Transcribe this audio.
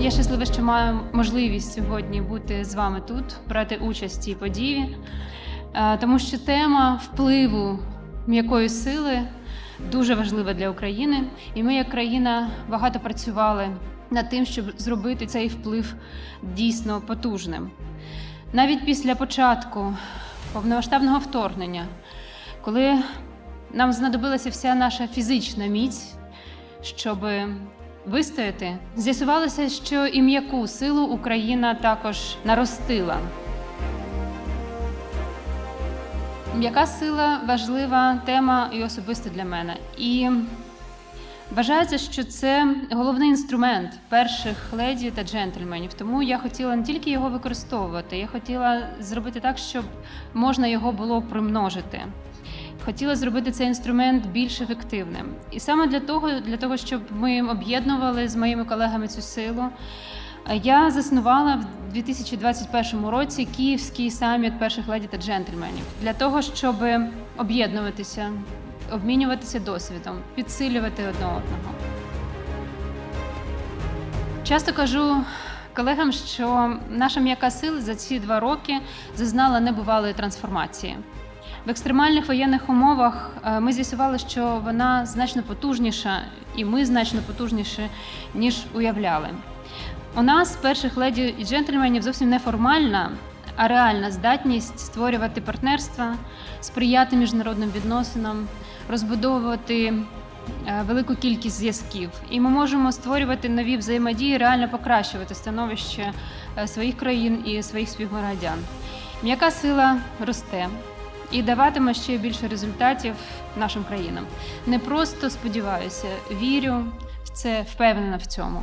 Я щаслива, що маю можливість сьогодні бути з вами тут, брати участь в цій події, Е, тому що тема впливу м'якої сили дуже важлива для України, і ми, як країна, багато працювали над тим, щоб зробити цей вплив дійсно потужним. Навіть після початку повномасштабного вторгнення, коли нам знадобилася вся наша фізична міць, щоб вистояти, з'ясувалося, що і м'яку силу Україна також наростила. М'яка сила важлива тема і особисто для мене. І вважається, що це головний інструмент перших леді та джентльменів. Тому я хотіла не тільки його використовувати, я хотіла зробити так, щоб можна його було примножити. Хотіла зробити цей інструмент більш ефективним. І саме для того, для того, щоб ми об'єднували з моїми колегами цю силу, я заснувала в 2021 році Київський саміт перших леді та джентльменів для того, щоб об'єднуватися, обмінюватися досвідом, підсилювати одне одного. Часто кажу колегам, що наша м'яка сила за ці два роки зазнала небувалої трансформації. В екстремальних воєнних умовах е, ми з'ясували, що вона значно потужніша, і ми значно потужніші, ніж уявляли. У нас, перших леді і джентльменів, зовсім не формальна, а реальна здатність створювати партнерства, сприяти міжнародним відносинам, розбудовувати е, велику кількість зв'язків. І ми можемо створювати нові взаємодії, реально покращувати становище е, своїх країн і своїх співгромадян. М'яка сила росте і даватиме ще більше результатів нашим країнам. Не просто сподіваюся, вірю в це, впевнена в цьому.